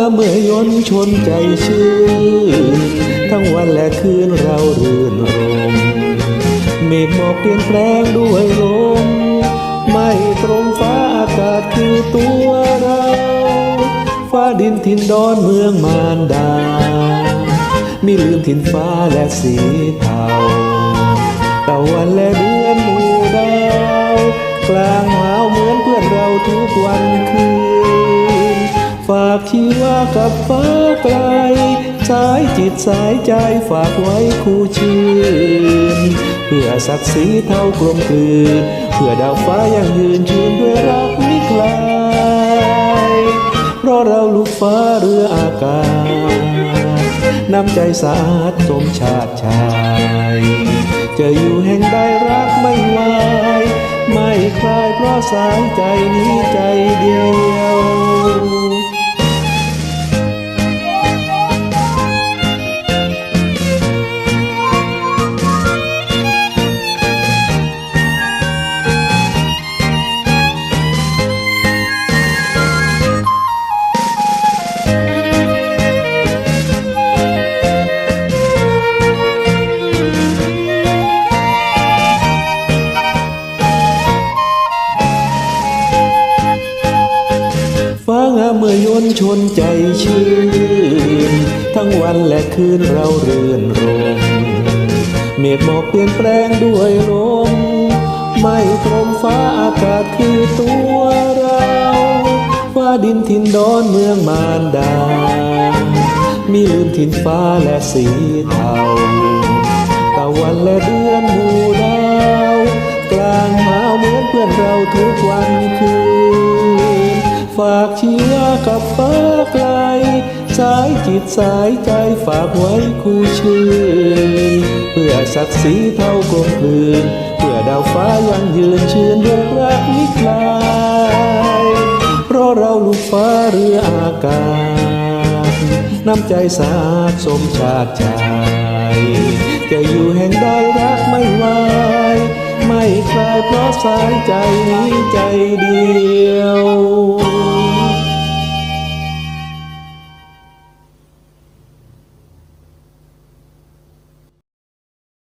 ามเมื่อยนชนใจชื่นทั้งวันและคืนเรารื่นรมเมฆหมอกเปลี่ยนแปลงด้วยลม ไม่ตรงฟ้าอากาศคือตัวเรา ฟ้าดินถิ่นดอนเมืองมารดา มีลืมถิ่นฟ้าและสีเทาตะวันและเดือนหมู่ดาว กลางหาากชีวากับฟ้าไกล สายจิตสายใจฝากไว้คู่ชื่น เพื่อศักดิ์ศรีเท่ากลมกลืน เพื่อดาวฟ้ายังยืนชื่นด้วยรักไมิคลายเพราะเราลูกฟ้าเรืออากาศ น้ำใจสะอาดสมชาติชายจะอยู่แห่งใดรักไม่ไหวไม่คลายเพราะสายใจนี้ใจเดียว เมื่อยนชนใจชื่น ทั้งวันและคืนเราเรื่นรม เมฆหมอกเปลี่ยนแปลงด้วยลม ไม่ตรงฟ้าอากาศคือตัวเราฟ้าดินถิ่นดอนเมืองมารดา มีลืมถิ่นฟ้าและสีเทาตะวันและเดือนหมู่ดาว กลางหาวเหมือนเพื่อนเราทุกวันคืน ฝากชีวากับฟ้าไกล สายจิตสายใจฝากไว้คู่ชื่น เพื่อศักดิ์ศรีเท่ากลมกลืน เพื่อดาวฟ้ายังยืนชื่นด้วยรักนิคลายเพราะเราลูกฟ้าเรืออากาศ น้ำใจสะอาดสมชาติชายจะอยู่แห่งใดรักไม่ไหวไม่คลายเพราะสายใจนี้ใจเดียว